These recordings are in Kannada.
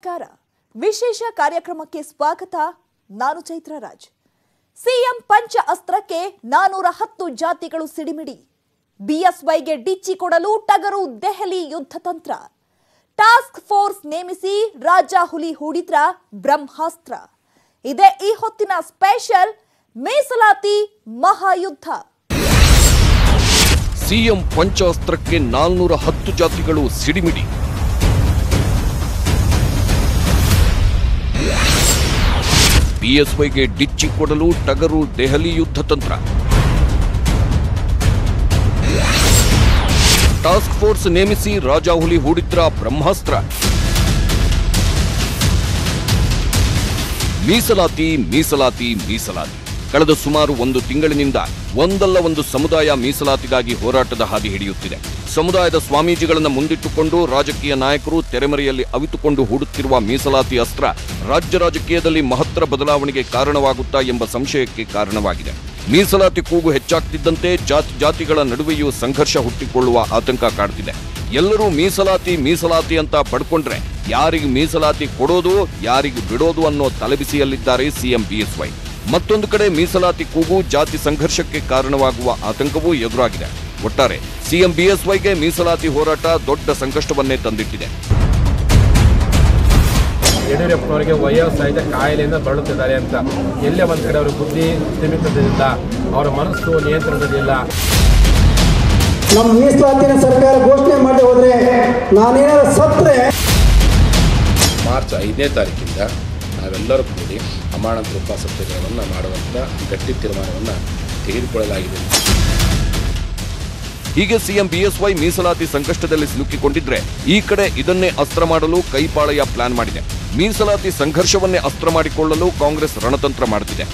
ನಮಸ್ಕಾರ. ವಿಶೇಷ ಕಾರ್ಯಕ್ರಮಕ್ಕೆ ಸ್ವಾಗತ ನಾನು ಚೈತ್ರ ರಾಜ್. ಸಿಎಂ ಪಂಚ ಅಸ್ತ್ರಕ್ಕೆ ನಾನೂರ ಹತ್ತು ಜಾತಿಗಳು ಸಿಡಿಮಿಡಿ. ಬಿಎಸ್ವೈಗೆ ಡಿಚ್ಚಿ ಕೊಡಲು ಟಗರು ದೆಹಲಿ ಯುದ್ಧ ತಂತ್ರ. ಟಾಸ್ಕ್ ಫೋರ್ಸ್ ನೇಮಿಸಿ ರಾಜ ಹುಲಿ ಹೂಡಿದ್ರ ಬ್ರಹ್ಮಾಸ್ತ್ರ. ಇದೇ ಈ ಹೊತ್ತಿನ ಸ್ಪೆಷಲ್ ಮೀಸಲಾತಿ ಮಹಾಯುದ್ಧ. ಸಿಎಂ ಪಂಚಾಸ್ತ್ರಕ್ಕೆ ನಾಲ್ನೂರ ಹತ್ತು ಜಾತಿಗಳು ಸಿಡಿಮಿಡಿ. ಬಿಎಸ್ವೈಗೆ ಡಿಚ್ಚಿ ಕೊಡಲು ಟಗರು ದೆಹಲಿ ಯುದ್ಧ ತಂತ್ರ. ಟಾಸ್ಕ್ ಫೋರ್ಸ್ ನೇಮಿಸಿ ರಾಜಾಹುಲಿ ಹೂಡಿದ್ರ ಬ್ರಹ್ಮಾಸ್ತ್ರ. ಮೀಸಲಾತಿ ಮೀಸಲಾತಿ ಮೀಸಲಾತಿ. ಕಳೆದ ಸುಮಾರು ಒಂದು ತಿಂಗಳಿನಿಂದ ಒಂದಲ್ಲ ಒಂದು ಸಮುದಾಯ ಮೀಸಲಾತಿಗಾಗಿ ಹೋರಾಟದ ಹಾದಿ ಹಿಡಿಯುತ್ತಿದೆ. ಸಮುದಾಯದ ಸ್ವಾಮೀಜಿಗಳನ್ನು ಮುಂದಿಟ್ಟುಕೊಂಡು ರಾಜಕೀಯ ನಾಯಕರು ತೆರೆಮರೆಯಲ್ಲಿ ಅವಿತುಕೊಂಡು ಹೂಡುತ್ತಿರುವ ಮೀಸಲಾತಿ ಅಸ್ತ್ರ ರಾಜ್ಯ ರಾಜಕೀಯದಲ್ಲಿ ಮಹತ್ತರ ಬದಲಾವಣೆಗೆ ಕಾರಣವಾಗುತ್ತಾ ಎಂಬ ಸಂಶಯಕ್ಕೆ ಕಾರಣವಾಗಿದೆ. ಮೀಸಲಾತಿ ಕೂಗು ಹೆಚ್ಚಾಗ್ತಿದ್ದಂತೆ ಜಾತಿ ಜಾತಿಗಳ ನಡುವೆಯೂ ಸಂಘರ್ಷ ಹುಟ್ಟಿಕೊಳ್ಳುವ ಆತಂಕ ಕಾಡ್ತಿದೆ. ಎಲ್ಲರೂ ಮೀಸಲಾತಿ ಮೀಸಲಾತಿ ಅಂತ ಪಡ್ಕೊಂಡ್ರೆ ಯಾರಿಗೆ ಮೀಸಲಾತಿ ಕೊಡೋದು, ಯಾರಿಗೆ ಬಿಡೋದು ಅನ್ನೋ ತಲೆಬಿಸಿಯಲ್ಲಿದ್ದಾರೆ ಸಿಎಂ ಬಿಎಸ್ವೈ ಮತ್ತೊಂದು ಕಡೆ ಮೀಸಲಾತಿ ಕೂಗು ಜಾತಿ ಸಂಘರ್ಷಕ್ಕೆ ಕಾರಣವಾಗುವ ಆತಂಕವೂ ಎದುರಾಗಿದೆ. ಒಟ್ಟಾರೆ ಸಿಎಂ ಬಿಎಸ್ವೈಗೆ ಮೀಸಲಾತಿ ಹೋರಾಟ ದೊಡ್ಡ ಸಂಕಷ್ಟವನ್ನೇ ತಂದಿಟ್ಟಿದೆ. ಯಡಿಯೂರಪ್ಪನವರಿಗೆ ವಯೋಸಹಜ ಕಾಯಿಲೆಯಿಂದ ಬಳಲುತ್ತಿದ್ದಾರೆ ಅಂತ. ಎಲ್ಲೇ ಒಂದು ಕಡೆ ಅವರ ಬುದ್ಧಿ ಸೀಮಿತದಿಂದ ಅವರ ಮನಸ್ಸು ನಿಯಂತ್ರಣದಲ್ಲಿಲ್ಲ. ನಮ್ಮ ಮೀಸಲಾತಿನ ಸರ್ಕಾರ ಘೋಷಣೆ ಮಾಡಿ ಹೋದ್ರೆ ನಾನೇನಾದ್ರು ಸತ್ರೆ ಮಾರ್ಚ್ ಐದನೇ ತಾರೀಕಿಂದ ನಾವೆಲ್ಲರೂ ಕೂಡಿ ಉಪಾಸತ್ಯಗಳನ್ನು ಮಾಡುವಂಥ ಗಟ್ಟಿ ತೀರ್ಮಾನವನ್ನು ತೆಗೆದುಕೊಳ್ಳಲಾಗಿದೆ. ಹೀಗೆ ಸಿಎಂ ಬಿಎಸ್ವೈ ಮೀಸಲಾತಿ ಸಂಕಷ್ಟದಲ್ಲಿ ಸಿಲುಕಿಕೊಂಡಿದ್ರೆ ಈ ಕಡೆ ಇದನ್ನೇ ಅಸ್ತ್ರ ಮಾಡಲು ಕೈಪಾಳಯ ಪ್ಲಾನ್ ಮಾಡಿದೆ. ಮೀಸಲಾತಿ ಸಂಘರ್ಷವನ್ನೇ ಅಸ್ತ್ರ ಮಾಡಿಕೊಳ್ಳಲು ಕಾಂಗ್ರೆಸ್ ರಣತಂತ್ರ ಮಾಡುತ್ತಿದೆ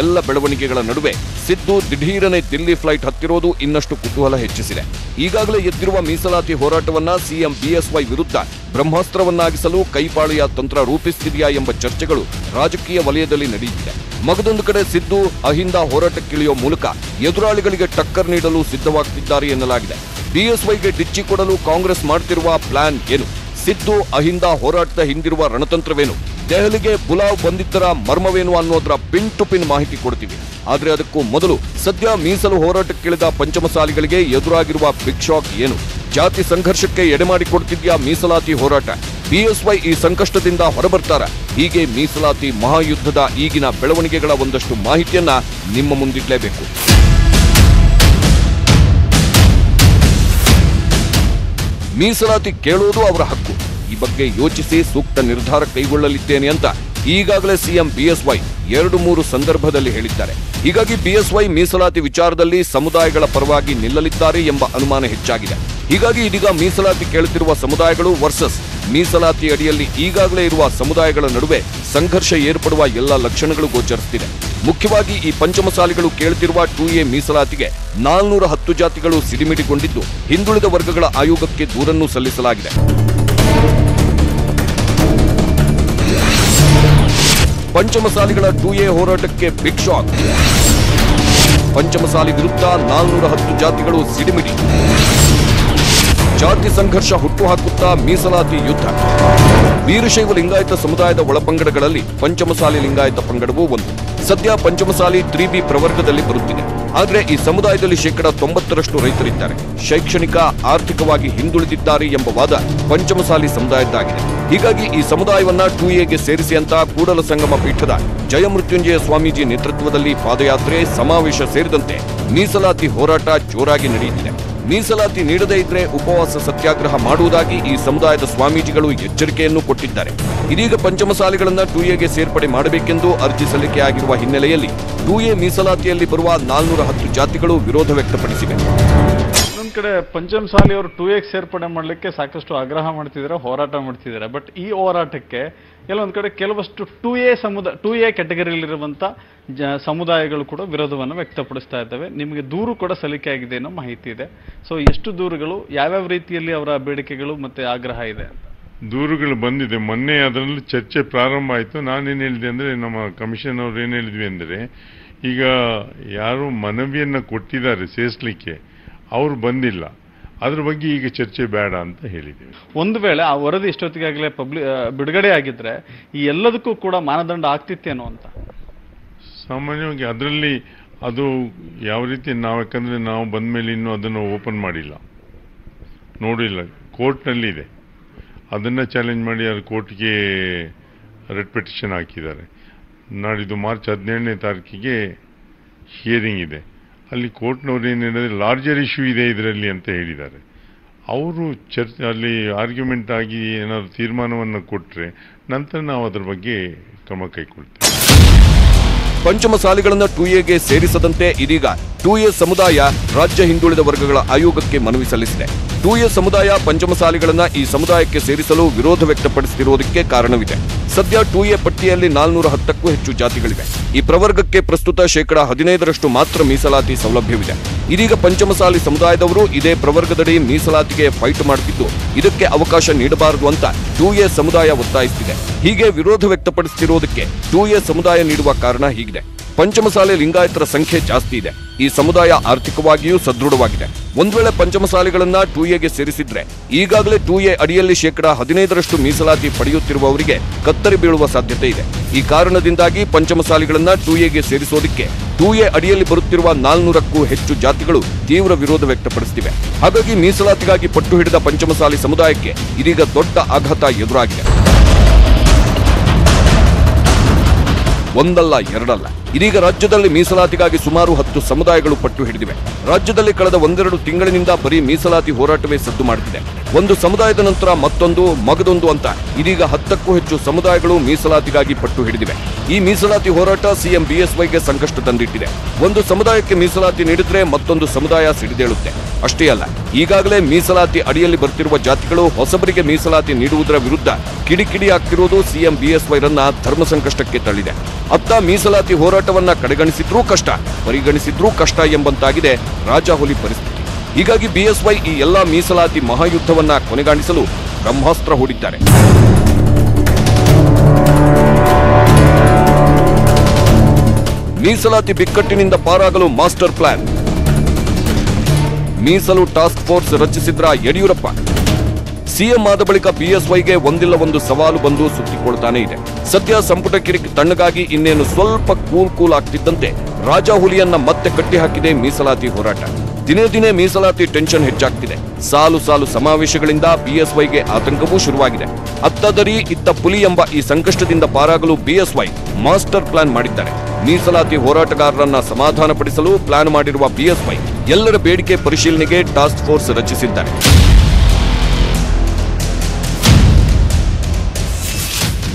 ಎಲ್ಲ ಬೆಳವಣಿಗೆಗಳ ನಡುವೆ ಸಿದ್ದು ದಿಢೀರನೆ ದಿಲ್ಲಿ ಫ್ಲೈಟ್ ಹತ್ತಿರೋದು ಇನ್ನಷ್ಟು ಕುತೂಹಲ ಹೆಚ್ಚಿಸಿದೆ. ಈಗಾಗಲೇ ಎದ್ದಿರುವ ಮೀಸಲಾತಿ ಹೋರಾಟವನ್ನ ಸಿಎಂ ಬಿಎಸ್ವೈ ವಿರುದ್ಧ ಬ್ರಹ್ಮಾಸ್ತ್ರವನ್ನಾಗಿಸಲು ಕೈಪಾಳೆಯ ತಂತ್ರ ರೂಪಿಸುತ್ತಿದೆಯಾ ಎಂಬ ಚರ್ಚೆಗಳು ರಾಜಕೀಯ ವಲಯದಲ್ಲಿ ನಡೆಯುತ್ತಿದೆ. ಮಗದೊಂದು ಕಡೆ ಸಿದ್ದು ಅಹಿಂದ ಹೋರಾಟಕ್ಕಿಳಿಯೋ ಮೂಲಕ ಎದುರಾಳಿಗಳಿಗೆ ಟಕ್ಕರ್ ನೀಡಲು ಸಿದ್ಧವಾಗ್ತಿದ್ದಾರೆ ಎನ್ನಲಾಗಿದೆ. ಬಿಎಸ್ವೈಗೆ ಡಿಚ್ಚಿ ಕೊಡಲು ಕಾಂಗ್ರೆಸ್ ಮಾಡ್ತಿರುವ ಪ್ಲಾನ್ ಏನು? ಸಿದ್ದು ಅಹಿಂದ ಹೋರಾಟದ ಹಿಂದಿರುವ ರಣತಂತ್ರವೇನು? ದೆಹಲಿಗೆ ಬುಲಾವ್ ಬಂದಿದ್ದರ ಮರ್ಮವೇನು ಅನ್ನೋದರ ಪಿನ್ ಟು ಪಿನ್ ಮಾಹಿತಿ ಕೊಡ್ತೀವಿ. ಆದ್ರೆ ಅದಕ್ಕೂ ಮೊದಲು ಸದ್ಯ ಮೀಸಲು ಹೋರಾಟಕ್ಕಿಳಿದ ಪಂಚಮಸಾಲಿಗಳಿಗೆ ಎದುರಾಗಿರುವ ಬಿಗ್ ಶಾಕ್ ಏನು? ಜಾತಿ ಸಂಘರ್ಷಕ್ಕೆ ಎಡೆಮಾಡಿಕೊಡ್ತಿದ್ಯಾ ಮೀಸಲಾತಿ ಹೋರಾಟ? ಬಿಎಸ್ವೈ ಈ ಸಂಕಷ್ಟದಿಂದ ಹೊರಬರ್ತಾರ? ಹೀಗೆ ಮೀಸಲಾತಿ ಮಹಾಯುದ್ಧದ ಈಗಿನ ಬೆಳವಣಿಗೆಗಳ ಒಂದಷ್ಟು ಮಾಹಿತಿಯನ್ನ ನಿಮ್ಮ ಮುಂದಿಡಲೇಬೇಕು. ಮೀಸಲಾತಿ ಕೇಳುವುದು ಅವರ ಹಕ್ಕು. ಈ ಬಗ್ಗೆ ಯೋಚಿಸಿ ಸೂಕ್ತ ನಿರ್ಧಾರ ಕೈಗೊಳ್ಳಲಿದ್ದೇನೆ ಅಂತ ಈಗಾಗಲೇ ಸಿಎಂ ಬಿಎಸ್ವೈ ಎರಡು ಮೂರು ಸಂದರ್ಭದಲ್ಲಿ ಹೇಳಿದ್ದಾರೆ. ಹೀಗಾಗಿ ಬಿಎಸ್ವೈ ಮೀಸಲಾತಿ ವಿಚಾರದಲ್ಲಿ ಸಮುದಾಯಗಳ ಪರವಾಗಿ ನಿಲ್ಲಲಿದ್ದಾರೆ ಎಂಬ ಅನುಮಾನ ಹೆಚ್ಚಾಗಿದೆ. ಹೀಗಾಗಿ ಇದೀಗ ಮೀಸಲಾತಿ ಕೇಳುತ್ತಿರುವ ಸಮುದಾಯಗಳು ವರ್ಸಸ್ ಮೀಸಲಾತಿ ಅಡಿಯಲ್ಲಿ ಈಗಾಗಲೇ ಇರುವ ಸಮುದಾಯಗಳ ನಡುವೆ ಸಂಘರ್ಷ ಏರ್ಪಡುವ ಎಲ್ಲ ಲಕ್ಷಣಗಳು ಗೋಚರಿಸುತ್ತಿದೆ. ಮುಖ್ಯವಾಗಿ ಈ ಪಂಚಮಸಾಲಿಗಳು ಕೇಳುತ್ತಿರುವ ಟೂ ಎ ಮೀಸಲಾತಿಗೆ ನಾಲ್ನೂರ ಹತ್ತು ಜಾತಿಗಳು ಸಿಡಿಮಿಡಿಗೊಂಡಿದ್ದು ಹಿಂದುಳಿದ ವರ್ಗಗಳ ಆಯೋಗಕ್ಕೆ ದೂರನ್ನು ಸಲ್ಲಿಸಲಾಗಿದೆ. ಪಂಚಮಸಾಲಿಗಳ ಟೂ ಎ ಹೋರಾಟಕ್ಕೆ ಬಿಗ್ ಶಾಕ್. ಪಂಚಮಸಾಲಿ ವಿರುದ್ಧ ನಾಲ್ನೂರ ಹತ್ತು ಜಾತಿಗಳು ಸಿಡಿಮಿಡಿ. ಜಾತಿ ಸಂಘರ್ಷ ಹುಟ್ಟುಹಾಕುತ್ತಾ ಮೀಸಲಾತಿ ಯುದ್ಧ. ವೀರಶೈವ ಲಿಂಗಾಯತ ಸಮುದಾಯದ ಒಳಪಂಗಡಗಳಲ್ಲಿ ಪಂಚಮಸಾಲಿ ಲಿಂಗಾಯತ ಪಂಗಡವೂ ಒಂದು. ಸದ್ಯ ಪಂಚಮಸಾಲಿ ತ್ರೀ ಬಿ ಪ್ರವರ್ಗದಲ್ಲಿ ಬರುತ್ತಿದೆ. ಆದರೆ ಈ ಸಮುದಾಯದಲ್ಲಿ ಶೇಕಡ ತೊಂಬತ್ತರಷ್ಟು ರೈತರಿದ್ದಾರೆ. ಶೈಕ್ಷಣಿಕ, ಆರ್ಥಿಕವಾಗಿ ಹಿಂದುಳಿದಿದ್ದಾರೆ ಎಂಬ ವಾದ ಪಂಚಮಸಾಲಿ ಸಮುದಾಯದ್ದಾಗಿದೆ. ಹೀಗಾಗಿ ಈ ಸಮುದಾಯವನ್ನ ಟೂ ಎಗೆ ಸೇರಿಸಿ ಅಂತ ಕೂಡಲ ಸಂಗಮ ಪೀಠದ ಜಯಮೃತ್ಯುಂಜಯ ಸ್ವಾಮೀಜಿ ನೇತೃತ್ವದಲ್ಲಿ ಪಾದಯಾತ್ರೆ, ಸಮಾವೇಶ ಸೇರಿದಂತೆ ಮೀಸಲಾತಿ ಹೋರಾಟ ಜೋರಾಗಿ ನಡೆಯುತ್ತಿದೆ. ಮೀಸಲಾತಿ ನೀಡದೇ ಇದ್ರೆ ಉಪವಾಸ ಸತ್ಯಾಗ್ರಹ ಮಾಡುವುದಾಗಿ ಈ ಸಮುದಾಯದ ಸ್ವಾಮೀಜಿಗಳು ಎಚ್ಚರಿಕೆಯನ್ನು ಕೊಟ್ಟಿದ್ದಾರೆ. ಇದೀಗ ಪಂಚಮಸಾಲಿಗಳನ್ನು ಟೂ ಸೇರ್ಪಡೆ ಮಾಡಬೇಕೆಂದು ಅರ್ಜಿ ಸಲ್ಲಿಕೆಯಾಗಿರುವ ಹಿನ್ನೆಲೆಯಲ್ಲಿ ಟೂ ಮೀಸಲಾತಿಯಲ್ಲಿ ಬರುವ ನಾಲ್ನೂರ ಹತ್ತು ಜಾತಿಗಳು ವಿರೋಧ ವ್ಯಕ್ತಪಡಿಸಿವೆ. ಕಡೆ ಪಂಚಮಸಾಲಿ ಅವರು ಟೂ ಎಕ್ಸ್ ಸೇರ್ಪಡೆ ಮಾಡಲಿಕ್ಕೆ ಸಾಕಷ್ಟು ಆಗ್ರಹ ಮಾಡ್ತಿದ್ದಾರೆ, ಹೋರಾಟ ಮಾಡ್ತಿದ್ದಾರೆ. ಬಟ್ ಈ ಹೋರಾಟಕ್ಕೆ ಕೆಲವೊಂದು ಕಡೆ ಕೆಲವಷ್ಟು ಟೂ ಎ ಸಮುದಾಯ ಟೂ ಎ ಕ್ಯಾಟಗರಿಯಲ್ಲಿರುವಂಥ ಜ, ಸಮುದಾಯಗಳು ಕೂಡ ವಿರೋಧವನ್ನು ವ್ಯಕ್ತಪಡಿಸ್ತಾ ಇದ್ದಾವೆ. ನಿಮಗೆ ದೂರು ಕೂಡ ಸಲಿಕೆ ಆಗಿದೆ ಅನ್ನೋ ಮಾಹಿತಿ ಇದೆ. ಸೊ ಎಷ್ಟು ದೂರುಗಳು, ಯಾವ್ಯಾವ ರೀತಿಯಲ್ಲಿ ಅವರ ಬೇಡಿಕೆಗಳು ಮತ್ತೆ ಆಗ್ರಹ ಇದೆ ದೂರುಗಳು ಬಂದಿದೆ. ಮೊನ್ನೆ ಅದರಲ್ಲಿ ಚರ್ಚೆ ಪ್ರಾರಂಭ ಆಯಿತು. ನಾನೇನು ಹೇಳಿದೆ ಅಂದರೆ, ನಮ್ಮ ಕಮಿಷನ್ ಅವರು ಏನು ಹೇಳಿದ್ವಿ ಅಂದರೆ, ಈಗ ಯಾರು ಮನವಿಯನ್ನು ಕೊಟ್ಟಿದ್ದಾರೆ ಸೇರಿಸಲಿಕ್ಕೆ ಅವರು ಬಂದಿಲ್ಲ. ಅದ್ರ ಬಗ್ಗೆ ಈಗ ಚರ್ಚೆ ಬೇಡ ಅಂತ ಹೇಳಿದ್ದೀವಿ. ಒಂದು ವೇಳೆ ಆ ವರದಿ ಇಷ್ಟೊತ್ತಿಗಾಗಲೇ ಪಬ್ಲಿ ಬಿಡುಗಡೆ ಆಗಿದ್ರೆ ಈ ಎಲ್ಲದಕ್ಕೂ ಕೂಡ ಮಾನದಂಡ ಆಗ್ತಿತ್ತೇನೋ ಅಂತ? ಸಾಮಾನ್ಯವಾಗಿ ಅದರಲ್ಲಿ ಅದು ಯಾವ ರೀತಿ ನಾವು ಯಾಕಂದ್ರೆ ನಾವು ಬಂದ ಮೇಲೆ ಇನ್ನೂ ಅದನ್ನು ಓಪನ್ ಮಾಡಿಲ್ಲ. ನೋಡಿಲ್ಲ. ಕೋರ್ಟ್ನಲ್ಲಿ ಇದೆ. ಅದನ್ನು ಚಾಲೆಂಜ್ ಮಾಡಿ ಅದು ಕೋರ್ಟ್ಗೆ ರೆಡ್ ಪೆಟಿಷನ್ ಹಾಕಿದ್ದಾರೆ. ನಾಡಿದ್ದು ಮಾರ್ಚ್ ಹದಿನೇಳನೇ ತಾರೀಕಿಗೆ ಹಿಯರಿಂಗ್ ಇದೆ. ಅಲ್ಲಿ ಕೋರ್ಟ್ನವ್ರು ಏನು ಹೇಳಿದ್ರೆ ಲಾರ್ಜರ್ ಇಶ್ಯೂ ಇದೆ ಇದರಲ್ಲಿ ಅಂತ ಹೇಳಿದ್ದಾರೆ. ಅವರು ಚರ್ಚೆ, ಅಲ್ಲಿ ಆರ್ಗ್ಯುಮೆಂಟ್ ಆಗಿ ಏನಾದ್ರು ತೀರ್ಮಾನವನ್ನು ಕೊಟ್ಟರೆ ನಂತರ ನಾವು ಅದರ ಬಗ್ಗೆ ಕ್ರಮ ಕೈಗೊಳ್ತೇವೆ. ಪಂಚಮಸಾಲಿಗಳನ್ನ ಟು ಎಗೆ ಸೇರಿಸದಂತೆ ಇದೀಗ ಟೂ ಎ ಸಮುದಾಯ ರಾಜ್ಯ ಹಿಂದುಳಿದ ವರ್ಗಗಳ ಆಯೋಗಕ್ಕೆ ಮನವಿ ಸಲ್ಲಿಸಿದೆ. ಟೂ ಎ ಸಮುದಾಯ ಪಂಚಮಸಾಲಿಗಳನ್ನು ಈ ಸಮುದಾಯಕ್ಕೆ ಸೇರಿಸಲು ವಿರೋಧ ವ್ಯಕ್ತಪಡಿಸುತ್ತಿರುವುದಕ್ಕೆ ಕಾರಣವಿದೆ. ಸದ್ಯ ಟು ಎ ಪಟ್ಟಿಯಲ್ಲಿ ನಾಲ್ನೂರ ಹತ್ತಕ್ಕೂ ಹೆಚ್ಚು ಜಾತಿಗಳಿವೆ. ಈ ಪ್ರವರ್ಗಕ್ಕೆ ಪ್ರಸ್ತುತ ಶೇಕಡಾ ಹದಿನೈದರಷ್ಟು ಮಾತ್ರ ಮೀಸಲಾತಿ ಸೌಲಭ್ಯವಿದೆ. ಇದೀಗ ಪಂಚಮಸಾಲಿ ಸಮುದಾಯದವರು ಇದೇ ಪ್ರವರ್ಗದಡಿ ಮೀಸಲಾತಿಗೆ ಫೈಟ್ ಮಾಡುತ್ತಿದ್ದು, ಇದಕ್ಕೆ ಅವಕಾಶ ನೀಡಬಾರದು ಅಂತ ಟೂ ಸಮುದಾಯ ಒತ್ತಾಯಿಸುತ್ತಿದೆ ಹೀಗೆ ವಿರೋಧ ವ್ಯಕ್ತಪಡಿಸುತ್ತಿರುವುದಕ್ಕೆ ಟೂ ಸಮುದಾಯ ನೀಡುವ ಕಾರಣ ಹೀಗಿದೆ. ಪಂಚಮಸಾಲಿ ಲಿಂಗಾಯತರ ಸಂಖ್ಯೆ ಜಾಸ್ತಿ ಇದೆ. ಈ ಸಮುದಾಯ ಆರ್ಥಿಕವಾಗಿಯೂ ಸದೃಢವಾಗಿದೆ. ಒಂದ್ ವೇಳೆ ಪಂಚಮಸಾಲೆಗಳನ್ನ ಟೂ ಎಗೆ ಸೇರಿಸಿದ್ರೆ, ಈಗಾಗಲೇ ಟೂ ಎ ಅಡಿಯಲ್ಲಿ ಶೇಕಡಾ ಹದಿನೈದರಷ್ಟು ಮೀಸಲಾತಿ ಪಡೆಯುತ್ತಿರುವವರಿಗೆ ಕತ್ತರಿ ಬೀಳುವ ಸಾಧ್ಯತೆ ಇದೆ. ಈ ಕಾರಣದಿಂದಾಗಿ ಪಂಚಮಸಾಲಿಗಳನ್ನ ಟೂ ಎಗೆ ಸೇರಿಸೋದಕ್ಕೆ ಟೂ ಎ ಅಡಿಯಲ್ಲಿ ಬರುತ್ತಿರುವ ನಾಲ್ನೂರಕ್ಕೂ ಹೆಚ್ಚು ಜಾತಿಗಳು ತೀವ್ರ ವಿರೋಧ ವ್ಯಕ್ತಪಡಿಸುತ್ತಿವೆ ಹಾಗಾಗಿ ಮೀಸಲಾತಿಗಾಗಿ ಪಟ್ಟು ಹಿಡಿದ ಪಂಚಮಸಾಲಿ ಸಮುದಾಯಕ್ಕೆ ಇದೀಗ ದೊಡ್ಡ ಆಘಾತ ಎದುರಾಗಿದೆ. ಒಂದಲ್ಲ, ಎರಡಲ್ಲ. ಇದೀಗ ರಾಜ್ಯದಲ್ಲಿ ಮೀಸಲಾತಿಗಾಗಿ ಸುಮಾರು ಹತ್ತು ಸಮುದಾಯಗಳು ಪಟ್ಟು ಹಿಡಿದಿವೆ. ರಾಜ್ಯದಲ್ಲಿ ಕಳೆದ ಒಂದೆರಡು ತಿಂಗಳಿನಿಂದ ಬರೀ ಮೀಸಲಾತಿ ಹೋರಾಟವೇ ಸದ್ದು ಮಾಡುತ್ತಿದೆ ಒಂದು ಸಮುದಾಯದ ನಂತರ ಮತ್ತೊಂದು, ಮಗದೊಂದು ಅಂತ. ಇದೀಗ ಹತ್ತಕ್ಕೂ ಹೆಚ್ಚು ಸಮುದಾಯಗಳು ಮೀಸಲಾತಿಗಾಗಿ ಪಟ್ಟು ಹಿಡಿದಿವೆ. ಈ ಮೀಸಲಾತಿ ಹೋರಾಟ ಸಿಎಂ ಬಿಎಸ್ವೈಗೆ ಸಂಕಷ್ಟ ತಂದಿಟ್ಟಿದೆ. ಒಂದು ಸಮುದಾಯಕ್ಕೆ ಮೀಸಲಾತಿ ನೀಡಿದ್ರೆ ಮತ್ತೊಂದು ಸಮುದಾಯ ಸಿಡಿದೇಳುತ್ತೆ. ಅಷ್ಟೇ ಅಲ್ಲ, ಈಗಾಗಲೇ ಮೀಸಲಾತಿ ಅಡಿಯಲ್ಲಿ ಬರ್ತಿರುವ ಜಾತಿಗಳು ಹೊಸಬರಿಗೆ ಮೀಸಲಾತಿ ನೀಡುವುದರ ವಿರುದ್ಧ ಕಿಡಿಕಿಡಿ ಆಗ್ತಿರುವುದು ಸಿಎಂ ಬಿಎಸ್ವೈರನ್ನ ಧರ್ಮ ಸಂಕಷ್ಟಕ್ಕೆ ತಳ್ಳಿದೆ. ಅತ್ತ ಮೀಸಲಾತಿ ಹೋರಾಟವನ್ನ ಕಡೆಗಣಿಸಿದ್ರೂ ಕಷ್ಟ, ಪರಿಗಣಿಸಿದ್ರೂ ಕಷ್ಟ ಎಂಬಂತಾಗಿದೆ ರಾಜಾಹುಲಿ ಪರಿಸ್ಥಿತಿ. ಹೀಗಾಗಿ ಬಿಎಸ್ವೈ ಈ ಎಲ್ಲಾ ಮೀಸಲಾತಿ ಮಹಾಯುದ್ಧವನ್ನ ಕೊನೆಗಾಣಿಸಲು ಬ್ರಹ್ಮಾಸ್ತ್ರ ಹೂಡಿದ್ದಾರೆ. ಮೀಸಲಾತಿ ಬಿಕ್ಕಟ್ಟಿನಿಂದ ಪಾರಾಗಲು ಮಾಸ್ಟರ್ ಪ್ಲಾನ್. ಮೀಸಲು ಟಾಸ್ಕ್ ಫೋರ್ಸ್ ರಚಿಸಿದ್ರ ಯಡಿಯೂರಪ್ಪ. ಸಿಎಂ ಆದ ಬಳಿಕ ಪಿಎಸ್ವೈಗೆ ಒಂದಿಲ್ಲ ಒಂದು ಸವಾಲು ಬಂದು ಸುತ್ತಿಕೊಳ್ತಾನೆ ಇದೆ. ಸದ್ಯ ಸಂಪುಟ ಕಿರಿಕ್ ತಣ್ಣಗಾಗಿ ಇನ್ನೇನು ಸ್ವಲ್ಪ ಕೂಲ್ ಕೂಲ್ ಆಗ್ತಿದ್ದಂತೆ ರಾಜಾಹುಲಿಯನ್ನ ಮತ್ತೆ ಕಟ್ಟಿಹಾಕಿದೆ ಮೀಸಲಾತಿ ಹೋರಾಟ. ದಿನೇ ದಿನೇ ಮೀಸಲಾತಿ ಟೆನ್ಷನ್ ಹೆಚ್ಚಾಗ್ತಿದೆ. ಸಾಲು ಸಾಲು ಸಮಾವೇಶಗಳಿಂದ ಬಿಎಸ್ವೈಗೆ ಆತಂಕವೂ ಶುರುವಾಗಿದೆ. ಅತ್ತದರಿ ಇತ್ತ ಪುಲಿ ಎಂಬ ಈ ಸಂಕಷ್ಟದಿಂದ ಪಾರಾಗಲು ಬಿಎಸ್ವೈ ಮಾಸ್ಟರ್ ಪ್ಲಾನ್ ಮಾಡಿದ್ದಾರೆ. ಮೀಸಲಾತಿ ಹೋರಾಟಗಾರರನ್ನ ಸಮಾಧಾನಪಡಿಸಲು ಪ್ಲಾನ್ ಮಾಡಿರುವ ಬಿಎಸ್ವೈ ಎಲ್ಲರ ಬೇಡಿಕೆ ಪರಿಶೀಲನೆಗೆ ಟಾಸ್ಕ್ ಫೋರ್ಸ್ ರಚಿಸಿದ್ದಾರೆ.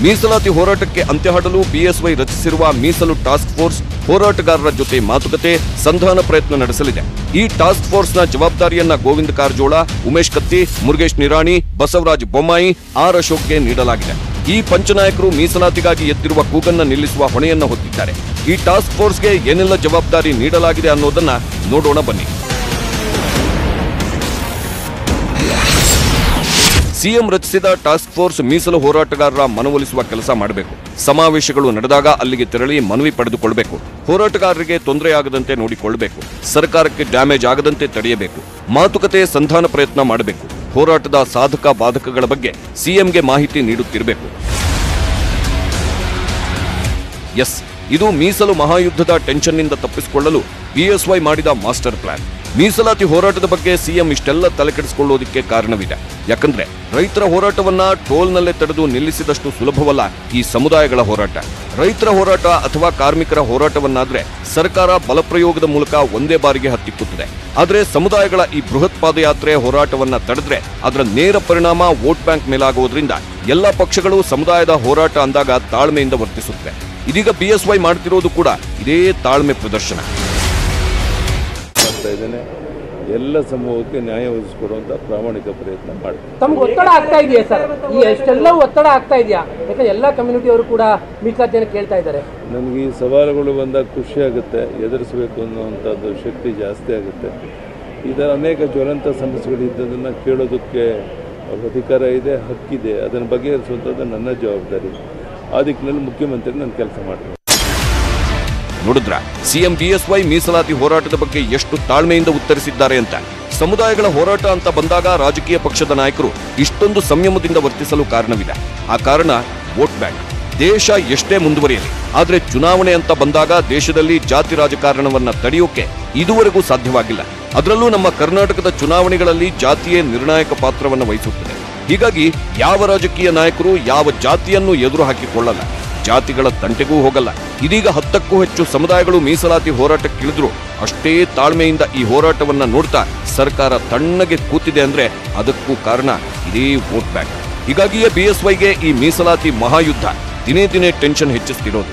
ಮೀಸಲಾತಿ ಹೋರಾಟಕ್ಕೆ ಅಂತ್ಯ ಹಾಡಲು ಬಿಎಸ್ವೈ ರಚಿಸಿರುವ ಮೀಸಲು ಟಾಸ್ಕ್ ಫೋರ್ಸ್ ಹೋರಾಟಗಾರರ ಜೊತೆ ಮಾತುಕತೆ, ಸಂಧಾನ ಪ್ರಯತ್ನ ನಡೆಸಲಿದೆ. ಈ ಟಾಸ್ಕ್ ಫೋರ್ಸ್ನ ಜವಾಬ್ದಾರಿಯನ್ನ ಗೋವಿಂದ ಕಾರಜೋಳ, ಉಮೇಶ್ ಕತ್ತಿ, ಮುರುಗೇಶ್ ನಿರಾಣಿ, ಬಸವರಾಜ್ ಬೊಮ್ಮಾಯಿ, ಆರ್ ಅಶೋಕ್ಗೆ ನೀಡಲಾಗಿದೆ. ಈ ಪಂಚನಾಯಕರು ಮೀಸಲಾತಿಗಾಗಿ ಎತ್ತಿರುವ ಕೂಗನ್ನ ನಿಲ್ಲಿಸುವ ಹೊಣೆಯನ್ನ ಹೊತ್ತಿದ್ದಾರೆ. ಈ ಟಾಸ್ಕ್ ಫೋರ್ಸ್ಗೆ ಏನೆಲ್ಲ ಜವಾಬ್ದಾರಿ ನೀಡಲಾಗಿದೆ ಅನ್ನೋದನ್ನ ನೋಡೋಣ ಬನ್ನಿ. ಸಿಎಂ ರಚಿಸಿದ ಟಾಸ್ಕ್ ಫೋರ್ಸ್ ಮೀಸಲು ಹೋರಾಟಗಾರರ ಮನವೊಲಿಸುವ ಕೆಲಸ ಮಾಡಬೇಕು. ಸಮಾವೇಶಗಳು ನಡೆದಾಗ ಅಲ್ಲಿಗೆ ತೆರಳಿ ಮನವಿ ಪಡೆದುಕೊಳ್ಳಬೇಕು ಹೋರಾಟಗಾರರಿಗೆ ತೊಂದರೆಯಾಗದಂತೆ ನೋಡಿಕೊಳ್ಳಬೇಕು. ಸರ್ಕಾರಕ್ಕೆ ಡ್ಯಾಮೇಜ್ ಆಗದಂತೆ ತಡೆಯಬೇಕು. ಮಾತುಕತೆ ಸಂಧಾನ ಪ್ರಯತ್ನ ಮಾಡಬೇಕು. ಹೋರಾಟದ ಸಾಧಕ ಬಾಧಕಗಳ ಬಗ್ಗೆ ಸಿಎಂಗೆ ಮಾಹಿತಿ ನೀಡುತ್ತಿರಬೇಕು. ಎಸ್. ಇದು ಮೀಸಲು ಮಹಾಯುದ್ಧದ ಟೆನ್ಷನ್ನಿಂದ ತಪ್ಪಿಸಿಕೊಳ್ಳಲು ಬಿಎಸ್ವೈ ಮಾಡಿದ ಮಾಸ್ಟರ್ ಪ್ಲಾನ್. ಮೀಸಲಾತಿ ಹೋರಾಟದ ಬಗ್ಗೆ ಸಿಎಂ ಇಷ್ಟೆಲ್ಲ ತಲೆಕೆಡಿಸಿಕೊಳ್ಳೋದಕ್ಕೆ ಕಾರಣವಿದೆ. ಯಾಕಂದ್ರೆ ರೈತರ ಹೋರಾಟವನ್ನ ಟೋಲ್ನಲ್ಲೇ ತಡೆದು ನಿಲ್ಲಿಸಿದಷ್ಟು ಸುಲಭವಲ್ಲ ಈ ಸಮುದಾಯಗಳ ಹೋರಾಟ. ರೈತರ ಹೋರಾಟ ಅಥವಾ ಕಾರ್ಮಿಕರ ಹೋರಾಟವನ್ನಾದ್ರೆ ಸರ್ಕಾರ ಬಲಪ್ರಯೋಗದ ಮೂಲಕ ಒಂದೇ ಬಾರಿಗೆ ಹತ್ತಿಕ್ಕುತ್ತದೆ ಆದರೆ ಸಮುದಾಯಗಳ ಈ ಬೃಹತ್ ಪಾದಯಾತ್ರೆ ಹೋರಾಟವನ್ನ ತಡೆದ್ರೆ ಅದರ ನೇರ ಪರಿಣಾಮ ವೋಟ್ ಬ್ಯಾಂಕ್ ಮೇಲಾಗುವುದರಿಂದ ಎಲ್ಲಾ ಪಕ್ಷಗಳು ಸಮುದಾಯದ ಹೋರಾಟ ಅಂದಾಗ ತಾಳ್ಮೆಯಿಂದ ವರ್ತಿಸುತ್ತವೆ. ಇದೀಗ ಬಿಎಸ್ವೈ ಮಾಡ್ತಿರೋದು ಕೂಡ ಇದೇ ತಾಳ್ಮೆ ಪ್ರದರ್ಶನ. ಎಲ್ಲ ಸಮೂಹಕ್ಕೆ ನ್ಯಾಯ ಒದಗಿಸಿಕೊಡುವಂತ ಪ್ರಾಮಾಣಿಕ ಪ್ರಯತ್ನ ಮಾಡ್ತೀನಿ. ತಮ್ಗೆ ಒತ್ತಡ ಆಗ್ತಾ ಇದೆಯಾ ಸರ್? ಈ ಎಷ್ಟೆಲ್ಲ ಒತ್ತಡ ಆಗ್ತಾ ಇದೆಯಾ? ಯಾಕಂದ್ರೆ ಎಲ್ಲ ಕಮ್ಯುನಿಟಿಯವರು ಕೂಡ ಮೀಸಲಾತಿಯನ್ನು ಕೇಳ್ತಾ ಇದ್ದಾರೆ. ನನಗೆ ಈ ಸವಾಲುಗಳು ಬಂದಾಗ ಖುಷಿ ಆಗುತ್ತೆ ಎದುರಿಸಬೇಕು ಅನ್ನುವಂಥದ್ದು ಶಕ್ತಿ ಜಾಸ್ತಿ ಆಗುತ್ತೆ. ಈ ಥರ ಅನೇಕ ಜ್ವಲಂತ ಸಮಸ್ಯೆಗಳು ಇದ್ದದನ್ನು ಕೇಳೋದಕ್ಕೆ ಅವ್ರ ಅಧಿಕಾರ ಇದೆ ಹಕ್ಕಿದೆ. ಅದನ್ನು ಬಗೆಹರಿಸುವಂಥದ್ದು ನನ್ನ ಜವಾಬ್ದಾರಿ. ಆ ದಿಕ್ಕಿನಲ್ಲಿ ಮುಖ್ಯಮಂತ್ರಿ ನನ್ನ ಕೆಲಸ ಮಾಡ್ತೀನಿ ನೋಡಿದ್ರ? ಸಿಎಂ ಬಿಎಸ್ವೈ ಮೀಸಲಾತಿ ಹೋರಾಟದ ಬಗ್ಗೆ ಎಷ್ಟು ತಾಳ್ಮೆಯಿಂದ ಉತ್ತರಿಸಿದ್ದಾರೆ ಅಂತ. ಸಮುದಾಯಗಳ ಹೋರಾಟ ಅಂತ ಬಂದಾಗ ರಾಜಕೀಯ ಪಕ್ಷದ ನಾಯಕರು ಇಷ್ಟೊಂದು ಸಂಯಮದಿಂದ ವರ್ತಿಸಲು ಕಾರಣವಿದೆ ಆ ಕಾರಣ ವೋಟ್ ಬ್ಯಾಂಕ್. ದೇಶ ಎಷ್ಟೇ ಮುಂದುವರಿಯಲಿ, ಆದರೆ ಚುನಾವಣೆ ಅಂತ ಬಂದಾಗ ದೇಶದಲ್ಲಿ ಜಾತಿ ರಾಜಕಾರಣವನ್ನ ತಡೆಯೋಕೆ ಇದುವರೆಗೂ ಸಾಧ್ಯವಾಗಿಲ್ಲ. ಅದರಲ್ಲೂ ನಮ್ಮ ಕರ್ನಾಟಕದ ಚುನಾವಣೆಗಳಲ್ಲಿ ಜಾತಿಯೇ ನಿರ್ಣಾಯಕ ಪಾತ್ರವನ್ನು ವಹಿಸುತ್ತದೆ. ಹೀಗಾಗಿ ಯಾವ ರಾಜಕೀಯ ನಾಯಕರು ಯಾವ ಜಾತಿಯನ್ನು ಎದುರು ಹಾಕಿಕೊಳ್ಳಲ್ಲ, ಜಾತಿಗಳ ತಂಟೆಗೂ ಹೋಗಲ್ಲ. ಇದೀಗ ಹತ್ತಕ್ಕೂ ಹೆಚ್ಚು ಸಮುದಾಯಗಳು ಮೀಸಲಾತಿ ಹೋರಾಟಕ್ಕಿಳಿದ್ರು. ಅಷ್ಟೇ ತಾಳ್ಮೆಯಿಂದ ಈ ಹೋರಾಟವನ್ನ ನೋಡ್ತಾ ಸರ್ಕಾರ ತಣ್ಣಗೆ ಕೂತಿದೆ ಅಂದ್ರೆ ಅದಕ್ಕೂ ಕಾರಣ ಇದೇ ವೋಟ್ ಬ್ಯಾಂಕ್. ಹೀಗಾಗಿಯೇ ಬಿಎಸ್ವೈಗೆ ಈ ಮೀಸಲಾತಿ ಮಹಾಯುದ್ಧ. ದಿನೇ ದಿನೇ ಟೆನ್ಷನ್ ಹೆಚ್ಚಿಸ್ತಿರೋದು.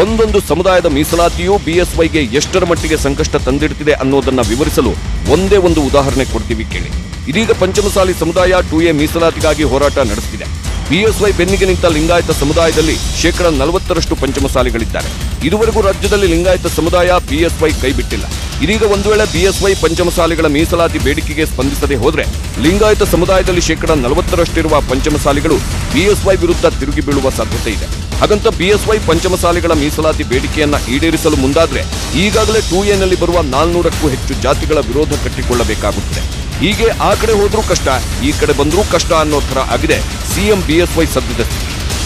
ಒಂದೊಂದು ಸಮುದಾಯದ ಮೀಸಲಾತಿಯು ಬಿಎಸ್ವೈಗೆ ಎಷ್ಟರ ಮಟ್ಟಿಗೆ ಸಂಕಷ್ಟ ತಂದಿಡ್ತಿದೆ ಅನ್ನೋದನ್ನ ವಿವರಿಸಲು ಒಂದೇ ಒಂದು ಉದಾಹರಣೆ ಕೊಡ್ತೀವಿ ಕೇಳಿ. ಇದೀಗ ಪಂಚಮಸಾಲಿ ಸಮುದಾಯ ಟು ಎ ಮೀಸಲಾತಿಗಾಗಿ ಹೋರಾಟ ನಡೆಸುತ್ತಿದೆ ಬಿಎಸ್ವೈ ಬೆನ್ನಿಗೆ ನಿಂತ ಲಿಂಗಾಯತ ಸಮುದಾಯದಲ್ಲಿ ಶೇಕಡ ನಲವತ್ತರಷ್ಟು ಪಂಚಮಸಾಲಿಗಳಿದ್ದಾರೆ. ಇದುವರೆಗೂ ರಾಜ್ಯದಲ್ಲಿ ಲಿಂಗಾಯತ ಸಮುದಾಯ ಬಿಎಸ್ವೈ ಕೈಬಿಟ್ಟಿಲ್ಲ. ಇದೀಗ ಒಂದು ವೇಳೆ ಬಿಎಸ್ವೈ ಪಂಚಮಸಾಲಿಗಳ ಮೀಸಲಾತಿ ಬೇಡಿಕೆಗೆ ಸ್ಪಂದಿಸದೆ ಹೋದರೆ ಲಿಂಗಾಯತ ಸಮುದಾಯದಲ್ಲಿ ಶೇಕಡ ನಲವತ್ತರಷ್ಟಿರುವ ಪಂಚಮಸಾಲಿಗಳು ಬಿಎಸ್ವೈ ವಿರುದ್ಧ ತಿರುಗಿ ಬೀಳುವ ಸಾಧ್ಯತೆ ಇದೆ. ಹಾಗಂತ ಬಿಎಸ್ವೈ ಪಂಚಮಸಾಲಿಗಳ ಮೀಸಲಾತಿ ಬೇಡಿಕೆಯನ್ನ ಈಡೇರಿಸಲು ಮುಂದಾದ್ರೆ ಈಗಾಗಲೇ ಟೂ ಎನಲ್ಲಿ ಬರುವ ನಾಲ್ನೂರಕ್ಕೂ ಹೆಚ್ಚು ಜಾತಿಗಳ ವಿರೋಧ ಕಟ್ಟಿಕೊಳ್ಳಬೇಕಾಗುತ್ತದೆ. ಹೀಗೆ ಆ ಕಡೆ ಹೋದ್ರೂ ಕಷ್ಟ, ಈ ಕಡೆ ಬಂದರೂ ಕಷ್ಟ ಅನ್ನೋ ತರ ಆಗಿದೆ ಸಿಎಂ ಬಿಎಸ್ವೈ ಸದ್ಯದ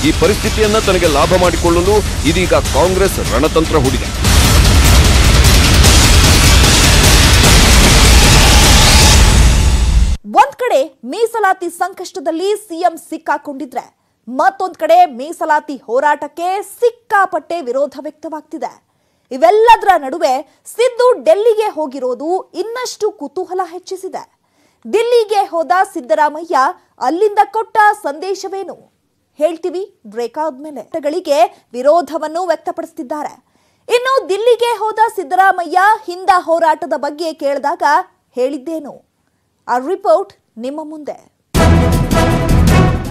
ಈ ಪರಿಸ್ಥಿತಿಯನ್ನ ತನಗೆ ಲಾಭ ಮಾಡಿಕೊಳ್ಳಲು ಇದೀಗ ಕಾಂಗ್ರೆಸ್ ರಣತಂತ್ರ ಹೂಡಿದೆ. ಒಂದ್ ಕಡೆ ಮೀಸಲಾತಿ ಸಂಕಷ್ಟದಲ್ಲಿ ಸಿಎಂ ಸಿಕ್ಕಾಕೊಂಡಿದ್ರೆ ಮತ್ತೊಂದ್ ಕಡೆ ಮೀಸಲಾತಿ ಹೋರಾಟಕ್ಕೆ ಸಿಕ್ಕಾಪಟ್ಟೆ ವಿರೋಧ ವ್ಯಕ್ತವಾಗ್ತಿದೆ. ಇವೆಲ್ಲದರ ನಡುವೆ ಸಿದ್ದು ಡೆಲ್ಲಿಗೆ ಹೋಗಿರೋದು ಇನ್ನಷ್ಟು ಕುತೂಹಲ ಹೆಚ್ಚಿಸಿದೆ. ದಿಲ್ಲಿಗೆ ಹೋದ ಸಿದ್ದರಾಮಯ್ಯ ಅಲ್ಲಿಂದ ಕೊಟ್ಟ ಸಂದೇಶವೇನು? ಹೇಳ್ತೀವಿ ಬ್ರೇಕ್ ಆದ್ಮೇಲೆ. ಗಳಿಗೆ ವಿರೋಧವನ್ನು ವ್ಯಕ್ತಪಡಿಸುತ್ತಿದ್ದಾರೆ ಇನ್ನು ದಿಲ್ಲಿಗೆ ಹೋದ ಸಿದ್ದರಾಮಯ್ಯ ಹಿಂದ ಹೋರಾಟದ ಬಗ್ಗೆ ಕೇಳಿದಾಗ ಹೇಳಿದ್ದೇನು? ಆ ರಿಪೋರ್ಟ್ ನಿಮ್ಮ ಮುಂದೆ.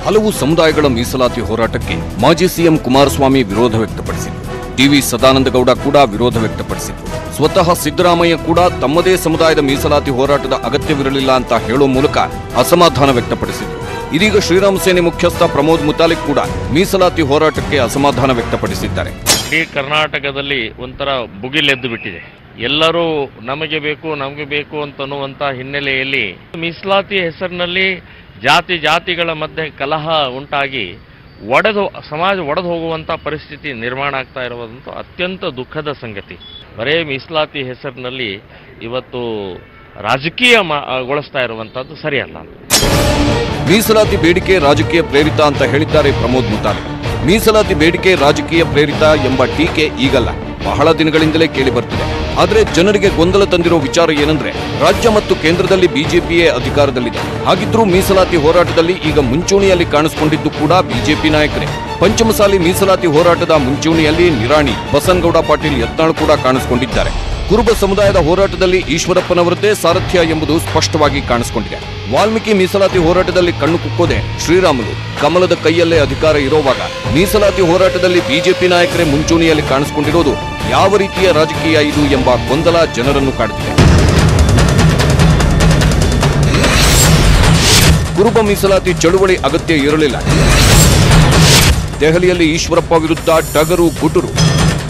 ಹಲವು ಸಮುದಾಯಗಳ ಮೀಸಲಾತಿ ಹೋರಾಟಕ್ಕೆ ಮಾಜಿ ಸಿಎಂ ಕುಮಾರಸ್ವಾಮಿ ವಿರೋಧ ವ್ಯಕ್ತಪಡಿಸಿದರು ಟಿವಿ ಸದಾನಂದಗೌಡ ಕೂಡ ವಿರೋಧ ವ್ಯಕ್ತಪಡಿಸಿದರು ಸ್ವತಃ ಸಿದ್ದರಾಮಯ್ಯ ಕೂಡ ತಮ್ಮದೇ ಸಮುದಾಯದ ಮೀಸಲಾತಿ ಹೋರಾಟದ ಅಗತ್ಯವಿರಲಿಲ್ಲ ಅಂತ ಹೇಳೋ ಮೂಲಕ ಅಸಮಾಧಾನ ವ್ಯಕ್ತಪಡಿಸಿದರು. ಇದೀಗ ಶ್ರೀರಾಮ ಸೇನೆ ಮುಖ್ಯಸ್ಥ ಪ್ರಮೋದ್ ಮುತಾಲಿಕ್ ಕೂಡ ಮೀಸಲಾತಿ ಹೋರಾಟಕ್ಕೆ ಅಸಮಾಧಾನ ವ್ಯಕ್ತಪಡಿಸಿದ್ದಾರೆ. ಇಡೀ ಕರ್ನಾಟಕದಲ್ಲಿ ಒಂಥರ ಬುಗಿಲೆದ್ದು ಬಿಟ್ಟಿದೆ. ಎಲ್ಲರೂ ನಮಗೆ ಬೇಕು ನಮಗೆ ಬೇಕು ಅಂತನ್ನುವಂಥ ಹಿನ್ನೆಲೆಯಲ್ಲಿ ಮೀಸಲಾತಿ ಹೆಸರಿನಲ್ಲಿ ಜಾತಿ ಜಾತಿಗಳ ಮಧ್ಯೆ ಕಲಹ ಉಂಟಾಗಿ ಒಡೆದು ಸಮಾಜ ಒಡೆದು ಹೋಗುವಂಥ ಪರಿಸ್ಥಿತಿ ನಿರ್ಮಾಣ ಆಗ್ತಾ ಇರುವುದಂತೂ ಅತ್ಯಂತ ದುಃಖದ ಸಂಗತಿ. ಬರೇ ಮೀಸಲಾತಿ ಹೆಸರಿನಲ್ಲಿ ಇವತ್ತು ರಾಜಕೀಯ ಗೊಳಿಸ್ತಾ ಇರುವಂಥದ್ದು ಸರಿಯಲ್ಲ. ಮೀಸಲಾತಿ ಬೇಡಿಕೆ ರಾಜಕೀಯ ಪ್ರೇರಿತ ಅಂತ ಹೇಳಿದ್ದಾರೆ ಪ್ರಮೋದ್ ಮುತಾರ್ ಮೀಸಲಾತಿ ಬೇಡಿಕೆ ರಾಜಕೀಯ ಪ್ರೇರಿತ ಎಂಬ ಟೀಕೆ ಈಗಲ್ಲ. ಬಹಳ ದಿನಗಳಿಂದಲೇ ಕೇಳಿ ಬರ್ತಿದೆ. ಆದರೆ ಜನರಿಗೆ ಗೊಂದಲ ತಂದಿರೋ ವಿಚಾರ ಏನಂದ್ರೆ, ರಾಜ್ಯ ಮತ್ತು ಕೇಂದ್ರದಲ್ಲಿ ಬಿಜೆಪಿಯೇ ಅಧಿಕಾರದಲ್ಲಿದೆ. ಹಾಗಿದ್ರೂ ಮೀಸಲಾತಿ ಹೋರಾಟದಲ್ಲಿ ಈಗ ಮುಂಚೂಣಿಯಲ್ಲಿ ಕಾಣಿಸಿಕೊಂಡಿದ್ದು ಕೂಡ ಬಿಜೆಪಿ ನಾಯಕರೇ. ಪಂಚಮಸಾಲಿ ಮೀಸಲಾತಿ ಹೋರಾಟದ ಮುಂಚೂಣಿಯಲ್ಲಿ ನಿರಾಣಿ ಬಸನ್ಗೌಡ ಪಾಟೀಲ್ ಯತ್ನಾಳ್ ಕೂಡ ಕಾಣಿಸಿಕೊಂಡಿದ್ದಾರೆ. ಕುರುಬ ಸಮುದಾಯದ ಹೋರಾಟದಲ್ಲಿ ಈಶ್ವರಪ್ಪನವರದ್ದೇ ಸಾರಥ್ಯ ಎಂಬುದು ಸ್ಪಷ್ಟವಾಗಿ ಕಾಣಿಸಿಕೊಂಡಿದೆ. ವಾಲ್ಮೀಕಿ ಮೀಸಲಾತಿ ಹೋರಾಟದಲ್ಲಿ ಕಣ್ಣು ಕುಕ್ಕೋದೆ ಶ್ರೀರಾಮುಲು. ಕಮಲದ ಕೈಯಲ್ಲೇ ಅಧಿಕಾರ ಇರೋವಾಗ ಮೀಸಲಾತಿ ಹೋರಾಟದಲ್ಲಿ ಬಿಜೆಪಿ ನಾಯಕರೇ ಮುಂಚೂಣಿಯಲ್ಲಿ ಕಾಣಿಸಿಕೊಂಡಿರೋದು ಯಾವ ರೀತಿಯ ರಾಜಕೀಯ ಇದು ಎಂಬ ಗೊಂದಲ ಜನರನ್ನು ಕಾಡುತ್ತಿದೆ. ಕುರುಬ ಮೀಸಲಾತಿ ಚಳುವಳಿ ಅಗತ್ಯ ಇರಲಿಲ್ಲ. ದೆಹಲಿಯಲ್ಲಿ ಈಶ್ವರಪ್ಪ ವಿರುದ್ಧ ಟಗರು ಗುಟುರು.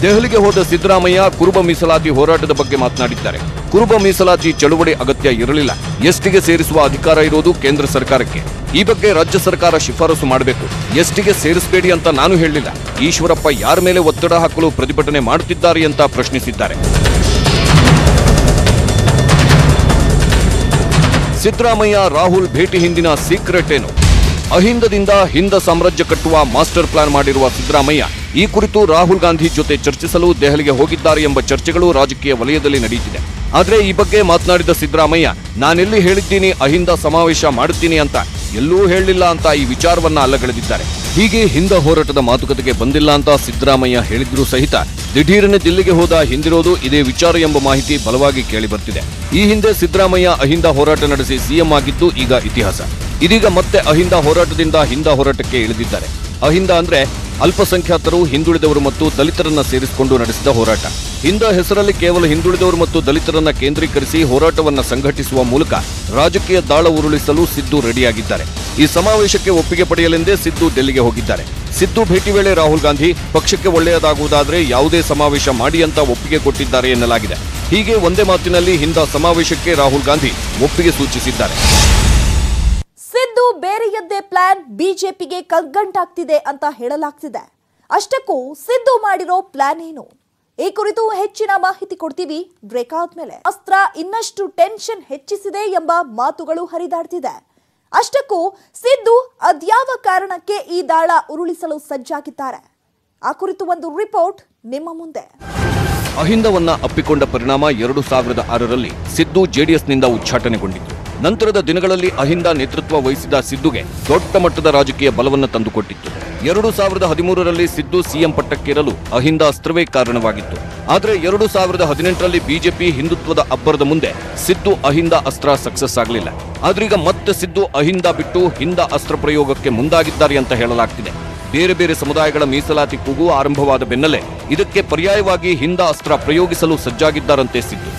ದೆಹಲಿಗೆ ಹೋದ ಸಿದ್ದರಾಮಯ್ಯ ಕುರುಬ ಮೀಸಲಾತಿ ಹೋರಾಟದ ಬಗ್ಗೆ ಮಾತನಾಡಿದ್ದಾರೆ. ಕುರುಬ ಮೀಸಲಾತಿ ಚಳುವಳಿ ಅಗತ್ಯ ಇರಲಿಲ್ಲ. ಎಸ್ಟಿಗೆ ಸೇರಿಸುವ ಅಧಿಕಾರ ಇರೋದು ಕೇಂದ್ರ ಸರ್ಕಾರಕ್ಕೆ. ಈ ಬಗ್ಗೆ ರಾಜ್ಯ ಸರ್ಕಾರ ಶಿಫಾರಸು ಮಾಡಬೇಕು. ಎಸ್ಟಿಗೆ ಸೇರಿಸಬೇಡಿ ಅಂತ ನಾನು ಹೇಳಲಿಲ್ಲ ಈಶ್ವರಪ್ಪ ಯಾರ ಮೇಲೆ ಒತ್ತಡ ಹಾಕಲು ಪ್ರತಿಭಟನೆ ಮಾಡುತ್ತಿದ್ದಾರೆ ಅಂತ ಪ್ರಶ್ನಿಸಿದ್ದಾರೆ. ಸಿದ್ದರಾಮಯ್ಯ, ರಾಹುಲ್ ಭೇಟಿ ಹಿಂದಿನ ಸೀಕ್ರೆಟ್ ಏನು? ಅಹಿಂದದಿಂದ ಹಿಂದ ಸಾಮ್ರಾಜ್ಯ ಕಟ್ಟುವ ಮಾಸ್ಟರ್ ಪ್ಲಾನ್ ಮಾಡಿರುವ ಸಿದ್ದರಾಮಯ್ಯ ಈ ಕುರಿತು ರಾಹುಲ್ ಗಾಂಧಿ ಜೊತೆ ಚರ್ಚಿಸಲು ದೆಹಲಿಗೆ ಹೋಗಿದ್ದಾರೆ ಎಂಬ ಚರ್ಚೆಗಳು ರಾಜಕೀಯ ವಲಯದಲ್ಲಿ ನಡೆಯುತ್ತಿದೆ. ಆದರೆ ಈ ಬಗ್ಗೆ ಮಾತನಾಡಿದ ಸಿದ್ದರಾಮಯ್ಯ, ನಾನೆಲ್ಲಿ ಹೇಳಿದ್ದೀನಿ ಅಹಿಂದ ಸಮಾವೇಶ ಮಾಡುತ್ತೀನಿ ಅಂತ ಎಲ್ಲೂ ಹೇಳಲಿಲ್ಲ ಅಂತ ಈ ವಿಚಾರವನ್ನ ಅಲ್ಲಗಳೆದಿದ್ದಾರೆ. ಹೀಗೆ ಹಿಂದ ಹೋರಾಟದ ಮಾತುಕತೆಗೆ ಬಂದಿಲ್ಲ ಅಂತ ಸಿದ್ದರಾಮಯ್ಯ ಹೇಳಿದ್ರೂ ಸಹಿತ ದಿಢೀರನೆ ದಿಲ್ಲಿಗೆ ಹೋದ ಹಿಂದಿರೋದು ಇದೇ ವಿಚಾರ ಎಂಬ ಮಾಹಿತಿ ಬಲವಾಗಿ ಕೇಳಿಬರ್ತಿದೆ. ಈ ಹಿಂದೆ ಸಿದ್ದರಾಮಯ್ಯ ಅಹಿಂದ ಹೋರಾಟ ನಡೆಸಿ ಸಿಎಂ ಆಗಿದ್ದು ಈಗ ಇತಿಹಾಸ. ಇದೀಗ ಮತ್ತೆ ಅಹಿಂದ ಹೋರಾಟದಿಂದ ಹಿಂದ ಹೋರಾಟಕ್ಕೆ ಇಳಿದಿದ್ದಾರೆ. ಅಹಿಂದ ಅಂದ್ರೆ ಅಲ್ಪಸಂಖ್ಯಾತರು, ಹಿಂದುಳಿದವರು ಮತ್ತು ದಲಿತರನ್ನ ಸೇರಿಸಿಕೊಂಡು ನಡೆಸಿದ ಹೋರಾಟ. ಹಿಂದ ಹೆಸರಲ್ಲಿ ಕೇವಲ ಹಿಂದುಳಿದವರು ಮತ್ತು ದಲಿತರನ್ನ ಕೇಂದ್ರೀಕರಿಸಿ ಹೋರಾಟವನ್ನ ಸಂಘಟಿಸುವ ಮೂಲಕ ರಾಜಕೀಯ ದಾಳ ಉರುಳಿಸಲು ಸಿದ್ದು ರೆಡಿಯಾಗಿದ್ದಾರೆ. ಈ ಸಮಾವೇಶಕ್ಕೆ ಒಪ್ಪಿಗೆ ಪಡೆಯಲೆಂದೇ ಸಿದ್ದು ಡೆಲ್ಲಿಗೆ ಹೋಗಿದ್ದಾರೆ. ಸಿದ್ದು ಭೇಟಿ ವೇಳೆ ರಾಹುಲ್ ಗಾಂಧಿ, ಪಕ್ಷಕ್ಕೆ ಒಳ್ಳೆಯದಾಗುವುದಾದರೆ ಯಾವುದೇ ಸಮಾವೇಶ ಮಾಡಿ ಅಂತ ಒಪ್ಪಿಗೆ ಕೊಟ್ಟಿದ್ದಾರೆ ಎನ್ನಲಾಗಿದೆ. ಹೀಗೆ ಒಂದೇ ಮಾತಿನಲ್ಲಿ ಹಿಂದ ಸಮಾವೇಶಕ್ಕೆ ರಾಹುಲ್ ಗಾಂಧಿ ಒಪ್ಪಿಗೆ ಸೂಚಿಸಿದ್ದಾರೆ. ಸಿದ್ದು ಬೇರೆಯದ್ದೇ ಪ್ಲಾನ್ ಬಿಜೆಪಿಗೆ ಕಗ್ಗಂಟಾಗ್ತಿದೆ ಅಂತ ಹೇಳಲಾಗ್ತಿದೆ. ಅಷ್ಟಕ್ಕೂ ಸಿದ್ದು ಮಾಡಿರೋ ಪ್ಲಾನ್ ಏನು? ಈ ಕುರಿತು ಹೆಚ್ಚಿನ ಮಾಹಿತಿ ಕೊಡ್ತೀವಿ ಬ್ರೇಕ್ ಆದ್ಮೇಲೆ. ಅಸ್ತ್ರ ಇನ್ನಷ್ಟು ಟೆನ್ಷನ್ ಹೆಚ್ಚಿಸಿದೆ ಎಂಬ ಮಾತುಗಳು ಹರಿದಾಡ್ತಿದೆ. ಅಷ್ಟಕ್ಕೂ ಸಿದ್ದು ಅದ್ಯಾವ ಕಾರಣಕ್ಕೆ ಈ ದಾಳ ಉರುಳಿಸಲು ಸಜ್ಜಾಗಿದ್ದಾರೆ? ಆ ಕುರಿತು ಒಂದು ರಿಪೋರ್ಟ್ ನಿಮ್ಮ ಮುಂದೆ. ಅಹಿಂದವನ್ನ ಅಪ್ಪಿಕೊಂಡ ಪರಿಣಾಮ ಎರಡು ಸಾವಿರದ ಆರರಲ್ಲಿ ಸಿದ್ದು ಜೆಡಿಎಸ್ನಿಂದ ಉಚ್ಚಾಟನೆಗೊಂಡಿತು ನಂತರದ ದಿನಗಳಲ್ಲಿ ಅಹಿಂದ ನೇತೃತ್ವ ವಹಿಸಿದ ಸಿದ್ದುಗೆ ದೊಡ್ಡ ಮಟ್ಟದ ರಾಜಕೀಯ ಬಲವನ್ನು ತಂದುಕೊಟ್ಟಿತ್ತು. ಎರಡು ಸಾವಿರದ ಹದಿಮೂರರಲ್ಲಿ ಸಿದ್ದು ಸಿಎಂ ಪಟ್ಟಕ್ಕೇರಲು ಅಹಿಂದ ಅಸ್ತ್ರವೇ ಕಾರಣವಾಗಿತ್ತು. ಆದರೆ ಎರಡು ಸಾವಿರದ ಹದಿನೆಂಟರಲ್ಲಿ ಬಿಜೆಪಿ ಹಿಂದುತ್ವದ ಅಬ್ಬರದ ಮುಂದೆ ಸಿದ್ದು ಅಹಿಂದ ಅಸ್ತ್ರ ಸಕ್ಸಸ್ ಆಗಲಿಲ್ಲ. ಆದ್ರೀಗ ಮತ್ತೆ ಸಿದ್ದು ಅಹಿಂದ ಬಿಟ್ಟು ಹಿಂದ ಅಸ್ತ್ರ ಪ್ರಯೋಗಕ್ಕೆ ಮುಂದಾಗಿದ್ದಾರೆ ಅಂತ ಹೇಳಲಾಗ್ತಿದೆ. ಬೇರೆ ಬೇರೆ ಸಮುದಾಯಗಳ ಮೀಸಲಾತಿ ಕೂಗು ಆರಂಭವಾದ ಬೆನ್ನಲ್ಲೇ ಇದಕ್ಕೆ ಪರ್ಯಾಯವಾಗಿ ಹಿಂದ ಅಸ್ತ್ರ ಪ್ರಯೋಗಿಸಲು ಸಜ್ಜಾಗಿದ್ದಾರಂತೆ ಸಿದ್ದು.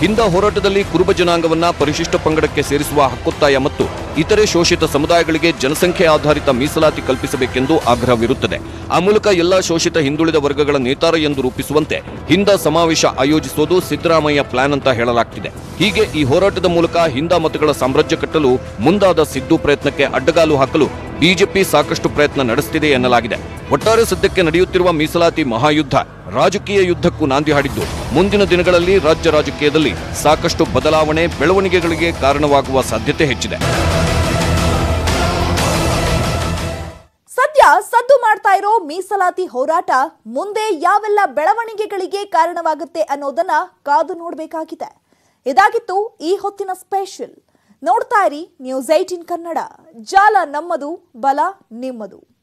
ಹಿಂದ ಹೋರಾಟದಲ್ಲಿ ಕುರುಬ ಜನಾಂಗವನ್ನ ಪರಿಶಿಷ್ಟ ಪಂಗಡಕ್ಕೆ ಸೇರಿಸುವ ಹಕ್ಕೊತ್ತಾಯ ಮತ್ತು ಇತರೆ ಶೋಷಿತ ಸಮುದಾಯಗಳಿಗೆ ಜನಸಂಖ್ಯೆ ಆಧಾರಿತ ಮೀಸಲಾತಿ ಕಲ್ಪಿಸಬೇಕೆಂದು ಆಗ್ರಹವಿರುತ್ತದೆ. ಆ ಮೂಲಕ ಎಲ್ಲ ಶೋಷಿತ ಹಿಂದುಳಿದ ವರ್ಗಗಳ ನೇತಾರ ಎಂದು ರೂಪಿಸುವಂತೆ ಹಿಂದ ಸಮಾವೇಶ ಆಯೋಜಿಸುವುದು ಸಿದ್ದರಾಮಯ್ಯ ಪ್ಲಾನ್ ಅಂತ ಹೇಳಲಾಗ್ತಿದೆ. ಹೀಗೆ ಈ ಹೋರಾಟದ ಮೂಲಕ ಹಿಂದ ಮತಗಳ ಸಾಮ್ರಾಜ್ಯ ಕಟ್ಟಲು ಮುಂದಾದ ಸಿದ್ದು ಪ್ರಯತ್ನಕ್ಕೆ ಅಡ್ಡಗಾಲು ಹಾಕಲು ಬಿಜೆಪಿ ಸಾಕಷ್ಟು ಪ್ರಯತ್ನ ನಡೆಸುತ್ತಿದೆ ಎನ್ನಲಾಗಿದೆ. ಒಟ್ಟಾರೆ ಸದ್ಯಕ್ಕೆ ನಡೆಯುತ್ತಿರುವ ಮೀಸಲಾತಿ ಮಹಾಯುದ್ಧ ರಾಜಕೀಯ ಯುದ್ಧಕ್ಕೂ ನಾಂದಿ ಹಾಡಿದ್ದು. ಮುಂದಿನ ದಿನಗಳಲ್ಲಿ ರಾಜ್ಯ ರಾಜಕೀಯದಲ್ಲಿ ಸಾಕಷ್ಟು ಬದಲಾವಣೆ, ಬೆಳವಣಿಗೆಗಳಿಗೆ ಕಾರಣವಾಗುವ ಸಾಧ್ಯತೆ ಹೆಚ್ಚಿದೆ. ಸದ್ಯ ಸದ್ದು ಮಾಡ್ತಾ ಇರೋ ಮೀಸಲಾತಿ ಹೋರಾಟ ಮುಂದೆ ಯಾವೆಲ್ಲ ಬೆಳವಣಿಗೆಗಳಿಗೆ ಕಾರಣವಾಗುತ್ತೆ ಅನ್ನೋದನ್ನ ಕಾದು ನೋಡಬೇಕಾಗಿದೆ. ಇದಾಗಿತ್ತು ಈ ಹೊತ್ತಿನ ಸ್ಪೆಷಲ್. ನೋಡ್ತಾ ಇರಿ ನ್ಯೂಸ್ ಏಟಿನ್ ಕನ್ನಡ. ಜಾಲ ನಮ್ಮದು, ಬಲ ನಿಮ್ಮದು.